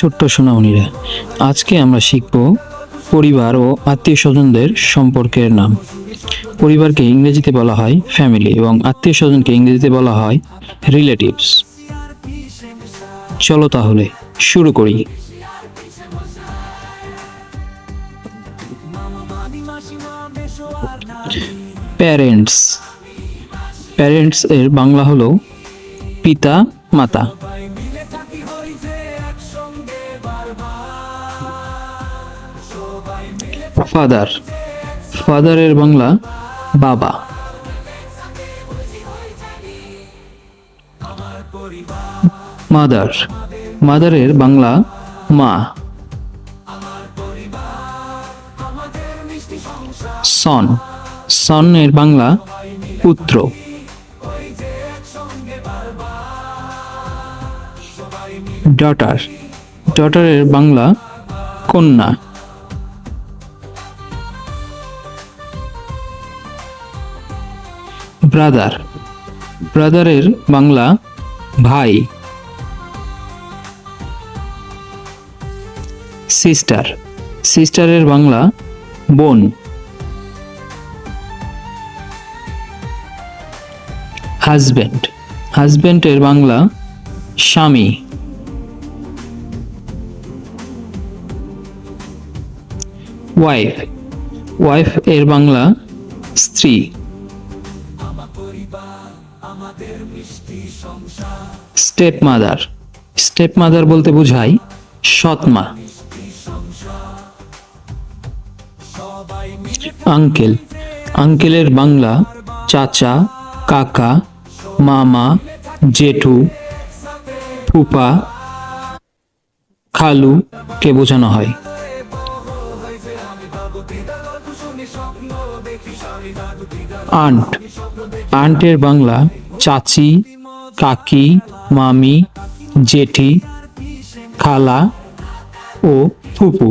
ছোট্ট সোনামণিরা আজকে আমরা শিখব পরিবার ও আত্মীয় স্বজনদের সম্পর্কের নাম। পরিবারকে ইংরেজিতে বলা হয় ফ্যামিলি এবং আত্মীয় স্বজনকে ইংরেজিতে বলা হয় রিলেটিভস চলো তাহলে, শুরু করি। প্যারেন্টস প্যারেন্টস এর বাংলা হলো পিতা, মাতা। ফাদার। ফাদারের বাংলা, বাবা। মাদার। মাদারের বাংলা, মা। সন। সনের বাংলা, পুত্র। ডটার। ডটারের বাংলা, কন্যা। ব্রাদার ব্রাদারের বাংলা ভাই। সিস্টার সিস্টারের বাংলা বোন। হাজব্যান্ড হাজব্যান্ডের বাংলা স্বামী। ওয়াইফ ওয়াইফ এর বাংলা স্ত্রী। Step mother. স্টেপ মাদার বলতে বোঝায় সৎ মা। আঙ্কেল, আঙ্কেলের বাংলা চাচা, কাকা, মামা, জেঠু, ফুপা, খালু কে বোঝানো হয়? আন্ট। আন্টের বাংলা, চাচি, কাকি, মামি, জেঠি, খালা ও ফুপু।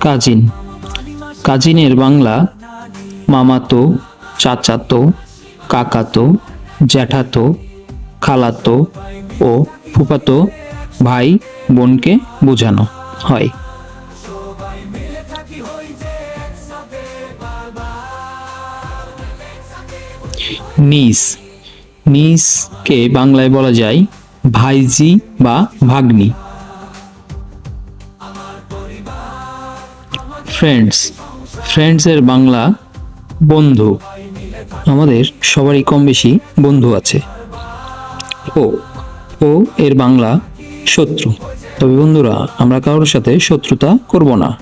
কাজিন। কাজিনের বাংলা, মামাতো, চাচাতো, কাকাতো, জ্যাঠাতো, খালাতো ও ফুপাতো ভাই বোনকে বোঝানো হয়। নিস। নিসকে বাংলায় বলা যায় ভাইজি বা ভাগ্নি। ফ্রেন্ডস ফ্রেন্ডসের বাংলা বন্ধু। আমাদের সবারই কম বেশি বন্ধু আছে। ও ও এর বাংলা শত্রু। তবে বন্ধুরা, আমরা কারোর সাথে শত্রুতা করব না।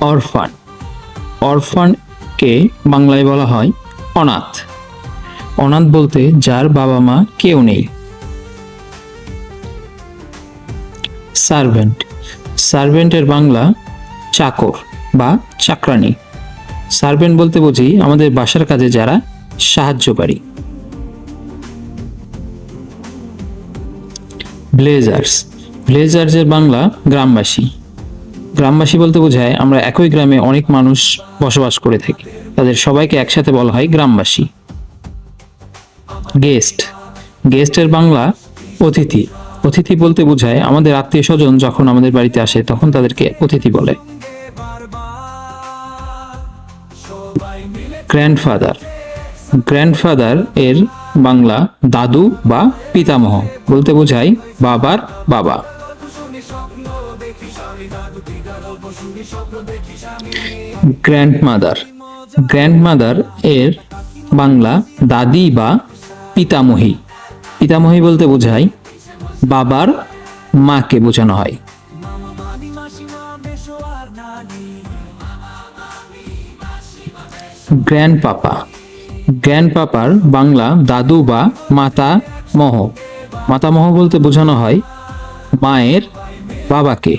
অরফান। অরফানকে বাংলায় বলা হয় অনাথ। অনাথ বলতে যার বাবা মা কেউ নেই। সার্ভেন্ট। সার্ভেন্টের বাংলা চাকর বা চাকরানি সার্ভেন্ট বলতে বুঝি আমাদের বাসার কাজে যারা সাহায্যকারী। ব্লেজার্স। ব্লেজার্সের বাংলা গ্রামবাসী। গ্রামবাসী বলতে বোঝায়, আমরা একই গ্রামে অনেক মানুষ বসবাস করে থাকি। তাদের সবাইকে একসাথে বলা হয় গ্রামবাসী। গেস্ট। গেস্টের বাংলা অতিথি। অতিথি বলতে বোঝায়, আমাদের আত্মীয় স্বজন যখন আমাদের বাড়িতে আসে, তখন তাদেরকে অতিথি বলে। গ্র্যান্ডফাদার গ্র্যান্ডফাদার এর বাংলা দাদু বা পিতামহ। বলতে বোঝায়, বাবার বাবা। গ্র্যান্ডমাদার গ্র্যান্ডমাদার এর বাংলা দাদি বা পিতামহী। পিতামহী বলতে বোঝায় বাবার মাকে বোঝানো হয়। গ্র্যান্ড পাপা গ্র্যান্ড পাপার বাংলা দাদু বা মাতা মহ। মাতামহ বলতে বোঝানো হয় মায়ের বাবাকে।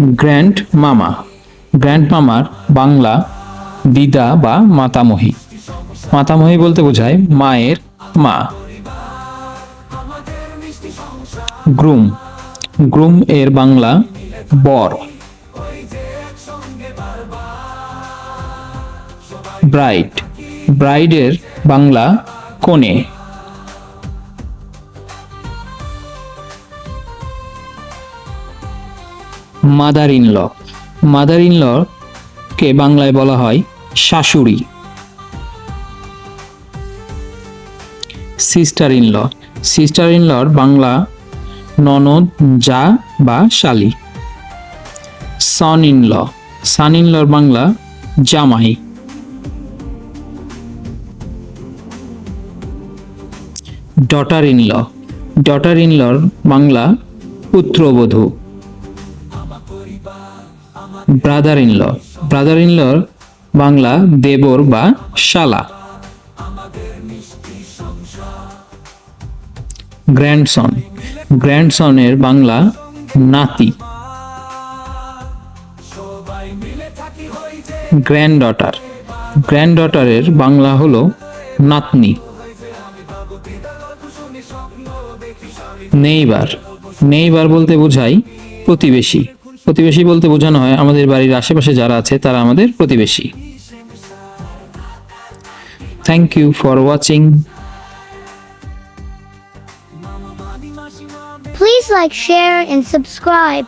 গ্র্যান্ড মামা। গ্র্যান্ড মামার বাংলা দিদা বা মাতামহী। মাতামহী বলতে বোঝায় মায়ের মা। গ্রুম। গ্রুম এর বাংলা বর। ব্রাইড ব্রাইডের বাংলা কনে। Mother in law mother in কে বাংলায় বলা হয় শাশুড়ি। Sister in law sister in লর Bangla ননদ যা বা শালি। Son in law son in লর Bangla জামাই। Daughter in law daughter in লর Bangla পুত্রবধূ। Brother in law brother in লর Bangla দেবর বা শালা। গ্র্যান্ডসন গ্র্যান্ডসনের বাংলা নাতি। গ্র্যান্ড ডটার গ্র্যান্ড ডটারের বাংলা হলো নাতনি। নেইবার। নেইবার বলতে বোঝায় প্রতিবেশী। প্রতিবেশী বলতে বোঝানো হয়, আমাদের বাড়ির আশেপাশে যারা আছে, তারা আমাদের প্রতিবেশী thank you for watching please like share and subscribe.